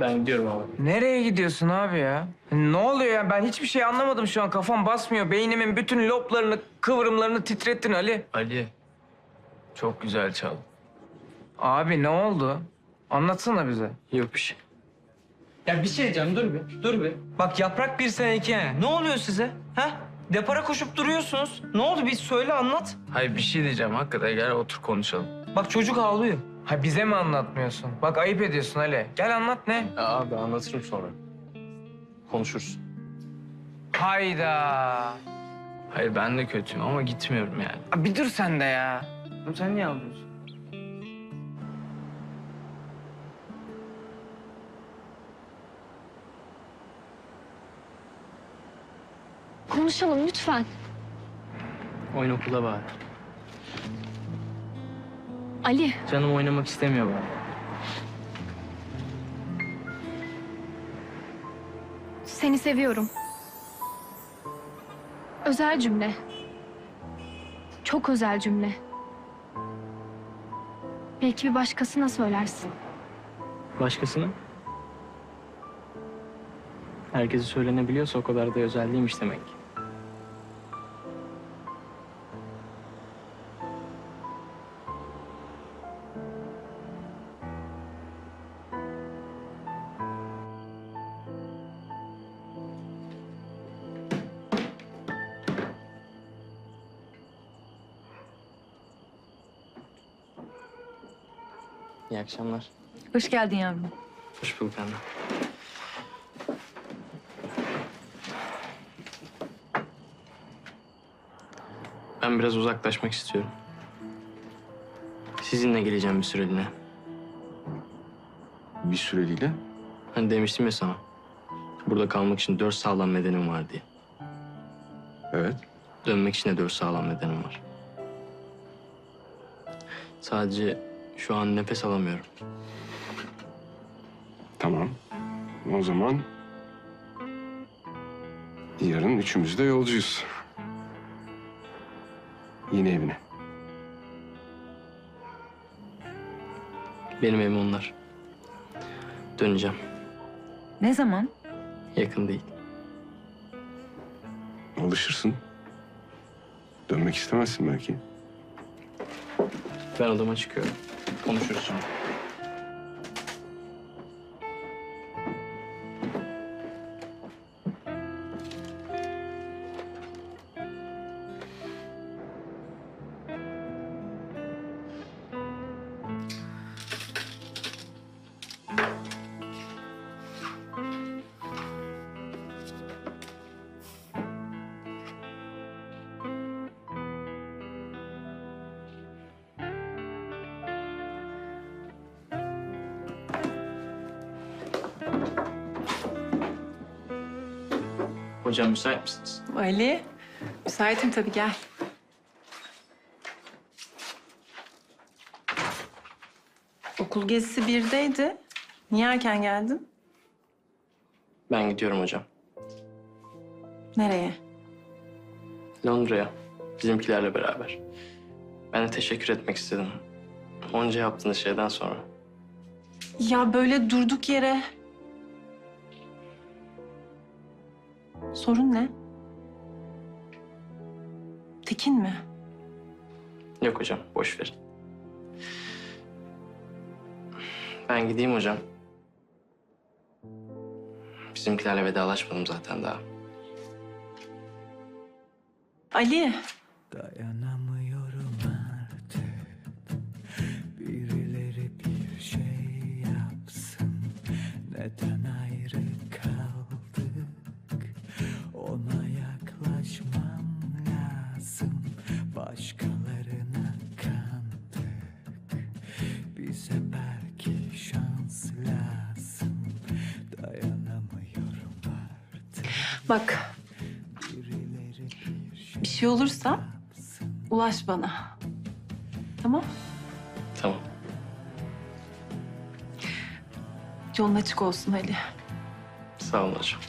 Ben gidiyorum abi. Nereye gidiyorsun abi ya? Ne oluyor ya? Ben hiçbir şey anlamadım şu an. Kafam basmıyor. Beynimin bütün loblarını, kıvrımlarını titrettin Ali. Ali. Çok güzel çal. Abi ne oldu? Anlatsana bize. Yok bir şey. Ya bir şey diyeceğim dur bir, dur bir. Bak yaprak bir sene iki yani. Ne oluyor size? Ha? Depara koşup duruyorsunuz. Ne oldu bir söyle anlat. Hayır bir şey diyeceğim hakikaten gel otur konuşalım. Bak çocuk ağlıyor. Ha bize mi anlatmıyorsun? Bak ayıp ediyorsun Ali. Gel anlat ne? Ya abi anlatırım sonra. Konuşuruz. Hayda. Hayır ben de kötüyüm ama gitmiyorum yani. Abi bir dur sen de ya. Dur sen niye ağlıyorsun? Konuşalım lütfen. Oyun okula bari. Ali, Canım oynamak istemiyor bari. seni seviyorum. Özel cümle. Çok özel cümle. Belki bir başkasına söylersin. Başkasına? Herkese söylenebiliyorsa o kadar da özel değilmiş demek. İyi akşamlar. Hoş geldin yavrum. Hoş bulduk anne. Ben biraz uzaklaşmak istiyorum. Sizinle geleceğim bir süreliğine. Bir süreliğine. Hani demiştim ya sana. Burada kalmak için dört sağlam nedenim var diye. Evet. Dönmek için de dört sağlam nedenim var. Sadece şu an nefes alamıyorum. Tamam. O zaman yarın üçümüz de yolcuyuz. Yine evine. Benim evim onlar. Döneceğim. Ne zaman? Yakın değil. Alışırsın. Dönmek istemezsin belki. Ben odama çıkıyorum. Konuşuruz. Hocam müsait misiniz? Ali. Müsaitim tabii gel. Okul gezisi birdeydi. Niye erken geldin? Ben gidiyorum hocam. Nereye? Londra'ya. Bizimkilerle beraber. Ben de teşekkür etmek istedim. Onca yaptığınız şeyden sonra. Ya böyle durduk yere. Sorun ne? Tekin mi? Yok hocam, boş verin. Ben gideyim hocam. Bizimkilerle vedalaşmadım zaten daha. Ali. Dayanamıyorum artık Birileri bir şey yapsın Neden Bak bir şey olursa ulaş bana. Tamam? Tamam. Yolun açık olsun Ali. Sağ olun hocam.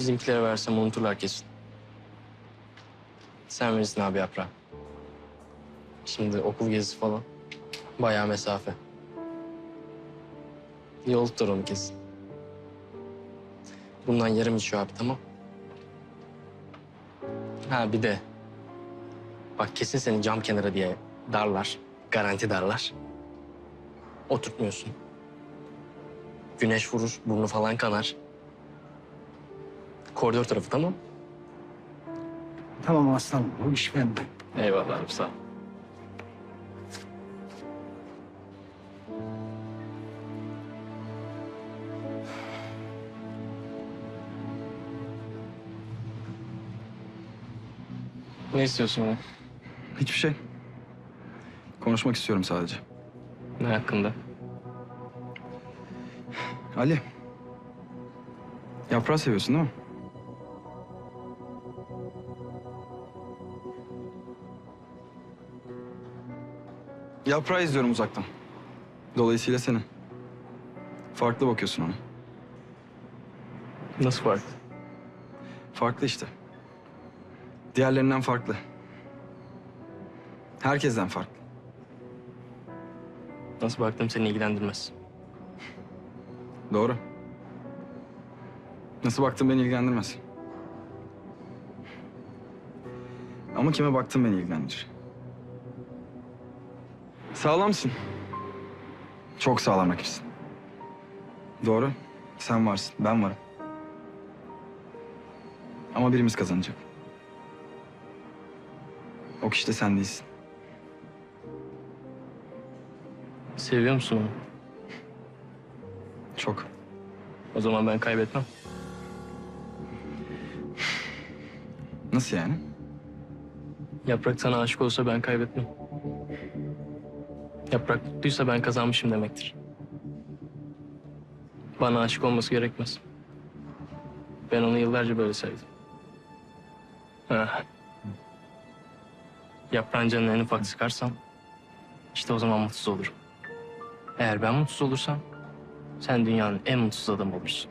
Bizimkilere versem unuturlar kesin. Sen verirsin abi yaprağı. Şimdi okul gezisi falan. Bayağı mesafe. Yol tutar onu kesin. Bundan yarım içiyor abi tamam. Ha bir de. Bak kesin seni cam kenara diye darlar. Garanti darlar. Oturtmuyorsun. Güneş vurur, burnu falan kanar. Koridor tarafı tamam. Tamam aslanım, bu iş bende. Eyvallah abi sağ ol. Ne istiyorsun ya? Hiçbir şey. Konuşmak istiyorum sadece. Ne hakkında? Ali. Yaprağı seviyorsun değil mi? Yaprağı izliyorum uzaktan. Dolayısıyla seni. Farklı bakıyorsun ona. Nasıl farklı? Farklı işte. Diğerlerinden farklı. Herkesten farklı. Nasıl baktım seni ilgilendirmez. Doğru. Nasıl baktın beni ilgilendirmez. Ama kime baktın beni ilgilendirir. Sağlamsın. Çok sağlam rakipsin. Doğru. Sen varsın, ben varım. Ama birimiz kazanacak. O kişi de sen değilsin. Seviyor musun onu? Çok. O zaman ben kaybetmem. Nasıl yani? Yaprak sana aşık olsa ben kaybetmem. Yaprak mutluysa ben kazanmışım demektir. Bana aşık olması gerekmez. Ben onu yıllarca böyle sevdim. Ha. Yaprağın canını en ufak sıkarsam... ...işte o zaman mutsuz olurum. Eğer ben mutsuz olursam... ...sen dünyanın en mutsuz adamı olursun.